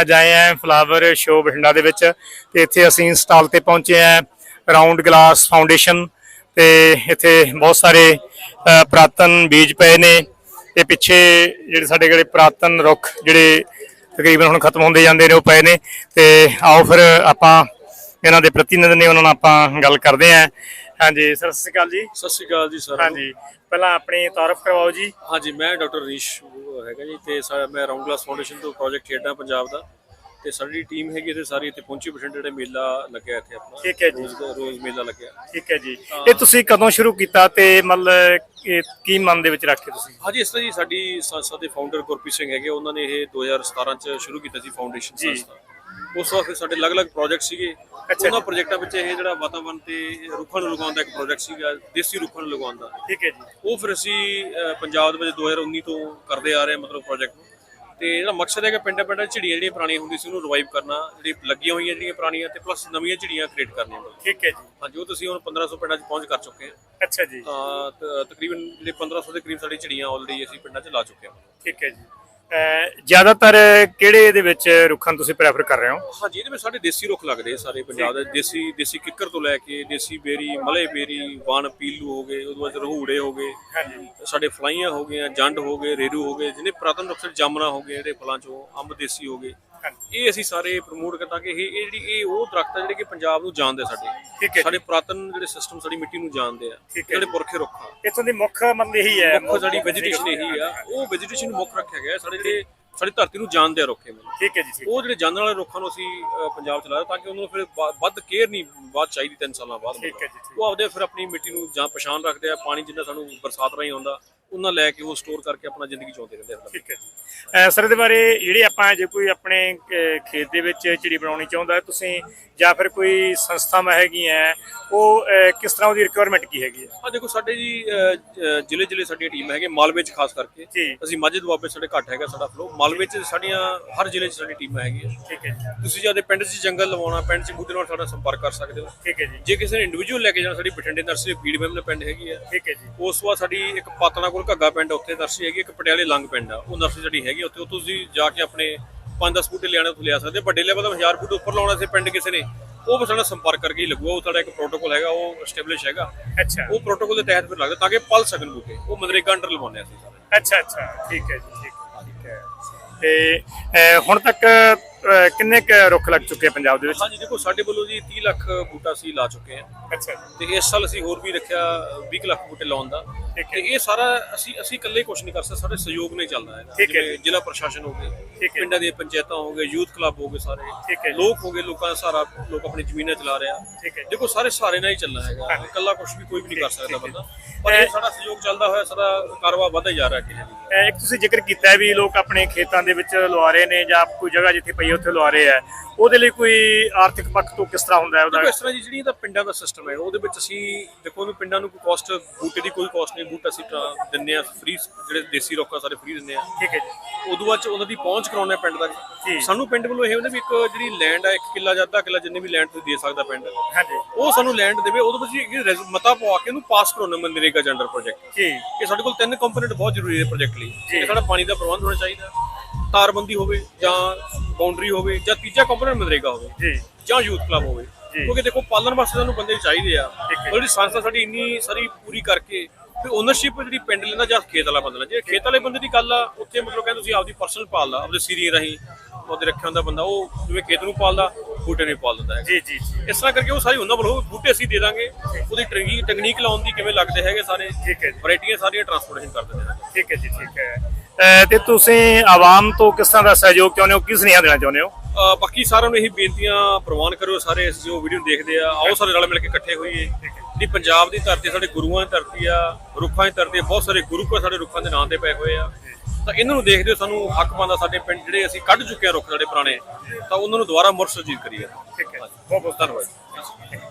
ਅੱਜ ਆਏ ਆ ਫਲਾਵਰ ਸ਼ੋ ਬਠਿੰਡਾ ਦੇ ਵਿੱਚ ਤੇ ਇੱਥੇ ਅਸੀਂ ਸਟਾਲ ਤੇ ਪਹੁੰਚੇ ਆ ਰਾਉਂਡ ਗਲਾਸ ਫਾਊਂਡੇਸ਼ਨ ਤੇ ਇੱਥੇ ਬਹੁਤ ਸਾਰੇ ਪੁਰਾਤਨ ਬੀਜ ਪਏ ਨੇ। ਤੇ ਪਿੱਛੇ ਜਿਹੜੇ ਸਾਡੇ ਕੋਲੇ ਪੁਰਾਤਨ ਰੁੱਖ ਜਿਹੜੇ ਤਕਰੀਬਨ ਹੁਣ ਖਤਮ ਹੁੰਦੇ ਜਾਂਦੇ ਨੇ ਉਹ ਪਏ ਨੇ। ਤੇ ਆਓ ਫਿਰ ਆਪਾਂ ਇਹਨਾਂ ਦੇ ਪ੍ਰਤੀਨਿਧ ਨੇ ਉਹਨਾਂ ਨਾਲ ਆਪਾਂ ਗੱਲ ਕਰਦੇ ਆਂ। ਹਾਂਜੀ ਸਰ ਸਤਿ ਸ਼੍ਰੀ ਅਕਾਲ ਜੀ। ਸਤਿ ਸ਼੍ਰੀ ਅਕਾਲ ਜੀ ਸਾਰਿਆਂ ਨੂੰ। ਹਾਂਜੀ ਪਹਿਲਾਂ ਆਪਣੀ ਤਾਰਫ ਕਰਵਾਓ ਜੀ। ਹਾਂਜੀ ਮੈਂ ਡਾਕਟਰ ਰੀਸ਼ ਹੈਗਾ ਜੀ ਤੇ ਸਾ- ਮੈਂ ਰਾਉਂਡ ਗਲਾਸ ਫਾਊਂਡੇਸ਼ਨ ਤੋਂ ਪ੍ਰੋਜੈਕਟ ਖੇਡਾਂ ਪੰਜਾਬ ਦਾ ਤੇ ਸਾਡੀ ਟੀਮ ਹੈਗੀ ਤੇ ਸਾਰੀ ਇੱਥੇ ਪਹੁੰਚੀ ਬਠਿੰਡੇ ਜਿਹੜੇ ਮੇਲਾ ਲੱਗਿਆ ਇੱਥੇ ਆਪਣਾ। ਠੀਕ ਹੈ ਜੀ। ਰੋਜ਼ ਰੋਜ਼ ਮੇਲਾ ਲੱਗਿਆ। ਠੀਕ ਹੈ ਜੀ। ਇਹ ਤੁਸੀਂ ਕਦੋਂ ਸ਼ੁਰੂ ਕੀਤਾ ਤੇ ਮਤਲਬ ਇਹ ਕੀ ਮਨ ਦੇ ਵਿੱਚ ਰੱਖ ਤੁਸੀਂ? ਹਾਂਜੀ ਇਸ ਤਰ੍ਹਾਂ ਜੀ ਸਾਡੀ ਸੰਸਥਾ ਦੇ ਫਾਊਂਡਰ ਗੁਰਪ੍ਰੀਤ ਸਿੰਘ ਹੈਗੇ ਉਹਨਾਂ ਨੇ ਇਹ 2017 ਚ ਸ਼ੁਰੂ ਕੀਤਾ ਸੀ ਫਾਊਂਡੇਸ਼ਨ ਜੀ। ਸੰਸਥਾ। ਉਸ ਤੋਂ ਬਾਅਦ ਫਿਰ ਸਾਡੇ ਅਲੱਗ-ਅਲੱਗ ਪ੍ਰੋਜੈਕਟ ਸੀਗੇ। ਉਹਨਾਂ ਪ੍ਰੋਜੈਕਟਾਂ ਵਿੱਚ ਇਹ ਜਿਹੜਾ ਵਾਤਾਵਰਣ ਤੇ ਰੁੱਖਾਂ ਨੂੰ ਲਗਾਉਣ ਦਾ ਇੱਕ ਪ੍ਰੋਜੈਕਟ ਸੀਗਾ ਦੇਸੀ ਰੁੱਖਾਂ ਨੂੰ ਲਗਾਉਣ ਦਾ। ਠੀਕ ਹੈ ਜੀ। ਉਹ ਫਿਰ ਅਸੀਂ ਪੰਜਾਬ ਦੇ ਵਿੱਚ 2019 ਤੋਂ ਕਰਦੇ ਆ ਰਹੇ ਮਤਲਬ ਪ੍ਰੋਜੈਕਟ ਤੇ ਜਿਹੜਾ ਮਕਸਦ ਹੈ ਕਿ ਪਿੰਡਾਂ ਪਿੰਡਾਂ ਝਿੜੀਆਂ ਜਿਹੜੀਆਂ ਪੁਰਾਣੀਆਂ ਹੁੰਦੀਆਂ ਸੀ ਉਹਨੂੰ ਰਿਵਾਈਵ ਕਰਨਾ ਜਿਹੜੀ ਲੱਗੀਆਂ ਹੋਈਆਂ ਜਿਹੜੀਆਂ ਪੁਰਾਣੀਆਂ ਤੇ ਪਲੱਸ ਨਵੀਆਂ ਝਿੜੀਆਂ ਕ੍ਰੀਏਟ ਕਰਨੀਆਂ। ਠੀਕ ਹੈ ਜੀ। ਹਾਂਜੀ ਉਹ ਤੁਸੀਂ ਹੁਣ 1500 ਪਿੰਡਾਂ 'ਚ ਪਹੁੰਚ ਕਰ ਚੁੱਕੇ ਹਾਂ। ਅੱਛਾ ਜੀ। ਤਾਂ ਤਕਰੀਬਨ ਜਿਹੜੇ 1500 ਦੇ ਕਰੀਬ ਸਾਡੀ ਝਿੜੀਆਂ ਆਲਰੇਡੀ ਅਸੀਂ ਪਿੰਡਾਂ 'ਚ ਲਾ ਚੁੱਕੇ ਹਾਂ। ਠੀਕ ਹੈ ਜੀ। ਜ਼ਿਆਦਾਤਰ ਕਿਹੜੇ ਇਹਦੇ ਵਿੱਚ ਰੁੱਖਾਂ ਨੂੰ ਤੁਸੀਂ ਪ੍ਰੈਫਰ ਕਰ ਰਹੇ ਹੋ? ਹਾਂਜੀ ਇਹਦੇ ਵਿੱਚ ਸਾਡੇ ਦੇਸੀ ਰੁੱਖ ਲੱਗਦੇ ਆ ਸਾਰੇ ਪੰਜਾਬ ਦੇ। ਦੇਸੀ ਦੇਸੀ ਕਿੱਕਰ ਤੋਂ ਲੈ ਕੇ ਦੇਸੀ ਬੇਰੀ ਮਲੇ ਬੇਰੀ ਵਣ ਪੀਲੂ ਹੋ ਗਏ ਉਹਦੇ ਬਾਅਦ ਰਹੂੜੇ ਹੋ ਗਏ ਸਾਡੇ ਫਲਾਈਆਂ ਹੋ ਗਈਆਂ ਜੰਡ ਹੋ ਗਏ ਰੇਰੂ ਹੋ ਗਏ ਜਿਹਨੇ ਪੁਰਾਤਨ ਰੁੱਖ ਜਾਮਨਾ ਹੋ ਗਏ ਜਿਹੜੇ ਫਲਾਂ ਚੋਂ ਅੰਬ ਦੇਸੀ ਹੋ ਗਏ। ਇਹ ਅਸੀਂ ਸਾਰੇ ਪ੍ਰਮੋਟ ਕਰਤਾ ਕਿ ਇਹ ਇਹ ਜਿਹੜੀ ਇਹ ਉਹ ਦਰਖਤ ਆ ਜਿਹੜੇ ਕਿ ਪੰਜਾਬ ਨੂੰ ਜਾਣਦੇ ਆ ਠੀਕ ਹੈ ਸਾਡੇ ਜੀ। ਸਾਡੇ ਪੁਰਾਤਨ ਜਿਹੜੇ ਸਿਸਟਮ ਸਾਡੀ ਮਿੱਟੀ ਨੂੰ ਜਾਣਦੇ ਆ। ਠੀਕ ਹੈ ਜਿਹੜੇ। ਪੁਰਖੇ ਰੁੱਖ ਆ। ਇਥੋਂ ਦੀ ਮੁੱਖ ਮੰਦ ਇਹੀ ਹੈ। ਮੁੱਖ ਸਾਡੀ ਵੈਜੀਟੇਸ਼ਨ ਇਹੀ ਆ। ਉਹ ਵੈਜੀਟੇਸ਼ਨ ਨੂੰ ਮੁੱਖ ਰੱਖਿਆ ਗਿਆ ਸਾਡੇ ਜਿਹੜੇ ਸਾਡੀ ਧਰਤੀ ਨੂੰ ਜਾਣਦੇ ਆ ਰੁੱਖੇ ਮਤਲਬ ਠੀਕ ਹੈ ਜੀ ਠੀਕ ਉਹ ਜਿਹੜੇ ਜਾਣਨ ਵਾਲੇ ਰੁੱਖਾਂ ਨੂੰ ਅਸੀਂ ਅਹ, ਪੰਜਾਬ ਚ ਲਾਇਆ ਤਾਂ ਕਿ ਉਹਨਾਂ ਨੂੰ ਫਿਰ ਵੱਧ ਕੇਅਰ ਨਹੀਂ ਬਾਅਦ ਚਾਹੀਦੀ ਤਿੰਨ ਸਾਲਾਂ ਬਾਅਦ ਠੀਕ ਹੈ ਜੀ, ਠੀਕ। ਉਹ ਆਪਦੇ ਫਿਰ ਆਪਣੀ ਮਿੱਟੀ ਨੂੰ ਜਾਂ ਪਛਾਣ ਰੱਖਦੇ ਆ। ਪਾਣੀ ਜਿੰਨਾ ਸਾਨੂੰ ਬਰਸਾਤ ਰਾਹੀਂ ਆਉਂਦਾ। ਉਹਨਾਂ ਲੈ ਕੇ ਉਹ ਸਟੋਰ ਕਰਕੇ ਆਪਣਾ ਜ਼ਿੰਦਗੀ ਜਿਉਂਦੇ ਰਹਿੰਦੇ ਆ ਠੀਕ ਹੈ ਜੀ। ਸਰ ਇਹਦੇ ਬਾਰੇ ਜਿਹੜੇ ਆਪਾਂ ਜੇ ਕੋਈ ਆਪਣੇ ਖੇਤ ਦੇ ਵਿੱਚ ਚਿੜੀ ਬਣਾਉਣੀ ਚਾਹੁੰਦਾ ਹੈ ਤੁਸੀਂ ਜਾਂ ਫਿਰ ਕੋਈ ਸੰਸਥਾਵਾਂ ਹੈਗੀਆਂ ਉਹ ਅਹ, ਕਿਸ ਤਰ੍ਹਾਂ ਉਹਦੀ ਰਿਕੁਆਇਰਮੈਂਟ ਕੀ ਹੈਗੀ ਹੈ? ਆ ਦੇਖੋ ਸਾਡੇ ਜੀ ਜ਼ਿਲ੍ਹੇ ਜ਼ਿਲ੍ਹੇ ਸਾਡੀ ਟੀਮ ਹੈਗੇ ਮਾਲਵੇ ਚ ਖਾਸ ਕਰਕੇ। ਜੀ। ਅਸੀਂ ਮਾਝੇ ਦੁਆਬੇ ਸਾਡੇ ਘੱਟ ਹੈਗਾ ਸਾਡਾ ਫਲੋ ਮਾਲਵੇ ਚ ਸਾਡੀਆਂ ਹਰ ਜ਼ਿਲ੍ਹੇ ਚ ਸਾਡੀ ਟੀਮ ਹੈਗੀ ਹੈ ਠੀਕ ਹੈ ਜੀ। ਤੁਸੀਂ ਜਦ ਪਿੰਡ 'ਚ ਜੰਗਲ ਲਵਾਉਣਾ ਪਿੰਡ 'ਚ ਬੂਟੇ ਨਾਲ ਸਾਡਾ ਸੰਪਰਕ ਕਰ ਸਕਦੇ ਹੋ। ਠੀਕ ਹੈ ਜੀ। ਜੇ ਕਿਸੇ ਨੇ ਇੰਡੀਵਿਜੂਅਲ ਲੈ ਕੇ ਜਾਣਾ ਸਾਡੀ ਬਠਿੰਡੇ ਨਰਸਰੀ ਮੈਮ ਦੇ ਪਿੰਡ ਹੈਗੀ ਹੈ। ਠੀਕ ਹੈ ਜੀ। ਉਸ ਤੋਂ ਬਾਅਦ ਸਾਡੀ ਇੱਕ ਪਾਤਣਾ ਕੋਲ ਘੱਗਾ ਪਿੰਡ ਉੱਥੇ ਨਰਸਰੀ ਹੈਗੀ ਇੱਕ ਪਟਿਆਲੇ ਲੰਗ ਪਿੰਡ ਆ। ਉਹ ਨਰਸਰੀ ਸਾਡੀ ਹੈਗੀ ਉੱਥੇ ਉਹ ਤੁਸੀਂ ਜਾ ਕੇ ਆਪਣੇ 5-10 ਬੂਟੇ ਲਿਆਣੇ ਉੱਥੇ ਲਿਆ ਸਕਦੇ। ਵੱਡੇ ਲੈਵਲ ਦਾ 1000 ਬੂਟੇ ਉੱਪਰ ਲਾਉਣਾ ਸੀ ਪਿੰਡ ਕਿਸੇ ਨੇ ਉਹ ਬਸ ਸਾਡਾ ਸੰਪਰਕ ਕਰਕੇ ਹੀ ਲੱਗੂਗਾ। ਉਹ ਸਾਡਾ ਇੱਕ ਪ੍ਰੋਟੋਕੋਲ ਹੈਗਾ ਉਹ ਐਸਟੈਬਲਿਸ਼ ਹੈਗਾ। ਅੱਛਾ। ਉਹ ਪ੍ਰੋਟੋਕੋਲ ਦੇ ਤਹਿਤ ਫਿਰ ਲੱਗਦਾ ਤਾਂ ਕਿ ਪਲ ਸਕਣ ਬੂਟੇ। ਉਹ ਮਨਰੇਗਾ ਅੰਡਰ ਲਵਾਉਂਦੇ ਅਸੀਂ ਸਾਰੇ। ਅੱਛਾ ਅੱਛਾ। ਠੀਕ ਹੈ ਜੀ ਠੀਕ ਹੈ। ਤੇ ਹੁਣ ਤੱਕ ਅਹ, ਕਿੰਨੇ ਕ ਰੁੱਖ ਲੱਗ ਚੁੱਕੇ ਆ ਪੰਜਾਬ ਦੇ ਵਿੱਚ? ਹਾਂਜੀ ਦੇਖੋ ਸਾਡੇ ਵੱਲੋਂ ਜੀ 30 ਲੱਖ ਬੂਟਾ ਅਸੀਂ ਲਾ ਚੁੱਕੇ ਹਾਂ। ਅੱਛਾ। ਤੇ ਇਸ ਸਾਲ ਅਸੀਂ ਹੋਰ ਵੀ ਰੱਖਿਆ 20 ਲੱਖ ਬੂਟੇ ਲਾਉਣ ਦਾ। ਠੀਕ ਤੇ ਇਹ ਸਾਰਾ ਅਸੀਂ ਅਸੀਂ ਇਕੱਲੇ ਕੁਝ ਨਹੀਂ ਕਰ ਸਕਦੇ ਸਾਡੇ ਸਹਿਯੋਗ ਨਾਲ ਹੀ ਚੱਲਦਾ ਹੈ ਠੀਕ ਹੈ। ਜ਼ਿਲ੍ਹਾ ਪ੍ਰਸ਼ਾਸਨ ਹੋ ਗਏ ਠੀਕ ਹੈ। ਪਿੰਡਾਂ ਦੀਆਂ ਪੰਚਾਇਤਾਂ ਹੋ ਗਏ ਯੂਥ ਕਲੱਬ ਹੋ ਗਏ ਸਾਰੇ। ਠੀਕ ਹੈ। ਜੀ। ਲੋਕ ਹੋ ਗਏ ਲੋਕਾਂ ਦਾ ਸਹਾਰਾ ਲੋਕ ਆਪਣੀ ਜ਼ਮੀਨਾਂ ਚਲਾ ਰਿਹਾ ਠੀਕ ਹੈ। ਜੀ। ਦੇਖੋ ਸਾਰੇ ਸਹਾਰੇ ਨਾਲ ਹੀ ਚੱਲਣਾ ਹੈਗਾ। ਇਕੱਲਾ ਕੁਝ ਵੀ ਕੋਈ ਵੀ ਨਹੀਂ ਕਰ ਸਕਦਾ ਬੰਦਾ। ਪਰ ਇਹ ਸਾਡਾ ਸਹਿਯੋਗ ਚੱਲਦਾ ਹੋਇਆ ਸਾਡਾ ਕਾਰੋਬਾਰ ਵਧਦਾ ਹੀ ਜਾ ਰਿਹਾ ਵੀ ਅਹ, ਇੱਕ ਤੁਸੀਂ ਜ਼ਿਕਰ ਕੀਤਾ ਹੈ ਵੀ ਲੋਕ ਆਪਣੇ ਖੇਤਾਂ ਦੇ ਵਿੱਚ ਲਵਾ ਰਹੇ ਨੇ ਜਾਂ ਕੋਈ ਜਗ੍ਹਾ ਜਿੱਥੇ ਪਈ ਹੈ ਉੱਥੇ ਲਵਾ ਰਹੇ ਆ। ਉਹਦੇ ਲਈ ਕੋਈ ਆਰਥਿਕ ਪੱਖ ਤੋਂ ਕਿਸ ਤਰ੍ਹਾਂ ਹੁੰਦਾ ਹੈ ਉਹਦਾ? ਇਸ ਤਰ੍ਹਾਂ ਦੀ ਜਿਹੜੀ ਇਹਦਾ ਪਿੰਡਾਂ ਦਾ ਸਿਸਟਮ ਹੈ ਉਹਦੇ ਵਿੱਚ ਅਸੀਂ ਦੇਖੋ ਵੀ ਪਿੰਡਾਂ ਨੂੰ ਕੋਈ ਕਾਸਟ ਬੂਟੇ ਦੀ ਕੋਈ ਕਾਸਟ ਨਹੀਂ ਬੂਟਾ ਅਸੀਂ ਦਿੰਨੇ ਆ ਫ੍ਰੀ ਜਿਹੜੇ ਦੇਸੀ ਰੋਕਾ ਸਾਰੇ ਫ੍ਰੀ ਦਿੰਦੇ ਆ ਠੀਕ ਹੈ ਜੀ। ਉਦੋਂ ਬਾਅਦ ਚ ਉਹਨਾਂ ਦੀ ਪਹੁੰਚ ਕਰਾਉਣਾ ਪਿੰਡ ਜੀ। ਤੱਕ ਸਾਨੂੰ ਪਿੰਡ ਵੱਲੋਂ ਇਹ ਹੁੰਦਾ ਵੀ ਇੱਕ ਜਿਹੜੀ ਲੈਂਡ ਆ ਇੱਕ ਕਿੱਲਾ ਜਾਂ ਅੱਧਾ ਕਿੱਲਾ ਜਿੰਨੇ ਵੀ ਲੈਂਡ ਤੁਸੀਂ ਦੇ ਸਕਦਾ ਪਿੰਡ ਹਾਂਜੀ। ਉਹ ਸਾਨੂੰ ਲੈਂਡ ਦੇਵੇ ਉਹਦੇ ਵਿੱਚ ਮਤਾ ਪਵਾ ਕੇ ਉਹਨੂੰ ਪਾਸ ਕਰਾਉਣਾ ਮਨਰੇਗਾ ਜੰਡਰ ਪ੍ਰੋਜੈਕਟ ਜੀ। ਇਹ ਸਾਡੇ ਕੋਲ ਤਿੰਨ ਕੰਪੋਨੈਂਟ ਬਹੁਤ ਜ਼ਰੂਰੀ ਹੈ ਪ੍ਰੋਜੈਕਟ ਲਈ। ਸਾਡਾ ਪਾਣੀ ਦਾ ਪ੍ਰਬੰਧ ਹੋਣਾ ਚਾਹੀਦਾ ਤਾਰਬੰਦੀ ਹੋਵੇ ਜਾਂ ਬਾਉਂਡਰੀ ਹੋਵੇ ਜਾਂ ਤੀਜਾ ਕੰਪੋਨੈਂਟ ਮਨਰੇਗਾ ਹੋਵੇ ਜੀ। ਜਾਂ ਯੂਥ ਕਲੱਬ ਹੋਵੇ। ਕਿਉਂਕਿ ਦੇਖੋ ਪਾਲਣ ਵਾਸਤੇ ਸਾਨੂੰ ਬੰਦੇ ਚਾਹੀਦੇ ਆ। ਜਿਹੜੀ ਸੰਸਥਾ ਸਾਡੀ ਇੰਨੀ ਸਾਰੀ ਪੂਰੀ ਕਰਕੇ ਫਿਰ ਓਨਰਸ਼ਿਪ ਜਿਹੜੀ ਪਿੰਡ ਲੈਂਦਾ ਜਾਂ ਖੇਤ ਵਾਲਾ ਬੰਦਾ। ਜੇ ਖੇਤ ਵਾਲੇ ਬੰਦੇ ਦੀ ਗੱਲ ਆ ਉੱਥੇ ਮਤਲਬ ਕਹਿੰਦੇ ਤੁਸੀਂ ਆਪਦੀ ਪਰਸਨਲ ਪਾਲਦਾ ਆਪਦੇ ਸੀਰੀ ਰਾਹੀਂ ਉਹਦੇ ਰੱਖਿਆ ਹੁੰਦਾ ਬੰਦਾ ਉਹ ਜਿਵੇਂ ਖੇਤ ਨੂੰ ਪਾਲਦਾ ਬੂਟੇ ਨੂੰ ਪਾਲ ਦਿੰਦਾ ਹੈ ਜੀ ਜੀ ਜੀ। ਇਸ ਤਰ੍ਹਾਂ ਕਰਕੇ ਉਹ ਸਾਰੀ ਉਹਨਾਂ ਵੱਲੋਂ ਬੂਟੇ ਅਸੀਂ ਦੇ ਦਾਂਗੇ। ਉਹਦੀ ਟੈਕਨੀਕ ਟੈਕਨੀਕ ਲਾਉਣ ਦੀ ਕਿਵੇਂ ਲੱਗਦੇ ਹੈਗੇ ਸਾਰੇ ਠੀਕ ਹੈ ਵੈਰਾਈਟੀਆਂ ਸਾਰੀਆਂ ਟਰਾਂਸਪੋਰਟੇਸ਼ਨ ਕਰ ਦਿੰਦੇ ਨੇ ਠੀਕ ਹੈ ਜੀ ਠੀਕ ਹੈ। ਤੇ ਤੁਸੀਂ ਆਵਾਮ ਤੋਂ ਕਿਸ ਤਰ੍ਹਾਂ ਦਾ ਸਹਿਯੋਗ ਚਾਹੁੰਦੇ ਹੋ? ਕੀ ਸੁਨੇਹਾ ਦੇਣਾ ਚਾਹੁੰਦੇ ਹੋ? ਬਾਕੀ ਸਾਰਿਆਂ ਨੂੰ ਇਹੀ ਬੇਨਤੀਆਂ ਪ੍ਰਵਾਨ ਕਰਿਓ ਸਾਰੇ ਇਸ ਜੋ ਵੀਡੀਓ ਦੇਖਦੇ ਆ। ਆਓ ਸਾਰੇ ਰਲ ਮਿਲ ਕੇ ਇਕੱਠੇ ਹੋਈਏ। ਜਿਹੜੀ ਪੰਜਾਬ ਦੀ ਧਰਤੀ ਸਾਡੇ ਗੁਰੂਆਂ ਦੀ ਧਰਤੀ ਆ ਰੁੱਖਾਂ ਦੀ ਧਰਤੀ ਬਹੁਤ ਸਾਰੇ ਗੁਰੂ ਕੋ ਸਾਡੇ ਰੁੱਖਾਂ ਦੇ ਨਾਂ ਤੇ ਪਏ ਹੋਏ ਆ। ਤਾਂ ਇਹਨਾਂ ਨੂੰ ਦੇਖਦੇ ਹੋ ਸਾਨੂੰ ਹੱਕ ਬਣਦਾ ਸਾਡੇ ਪਿੰਡ ਜਿਹੜੇ ਅਸੀਂ ਕੱਢ ਚੁੱਕੇ ਆ ਰੁੱਖ ਸਾਡੇ ਪੁਰਾਣੇ ਤਾਂ ਉਹਨਾਂ ਨੂੰ ਦੁਬਾਰਾ ਮੁੜ ਸੁਰਜੀਤ ਕਰੀਏ। ਠੀਕ ਹੈ। ਬਹੁਤ ਬਹੁਤ ਧੰਨਵਾਦ।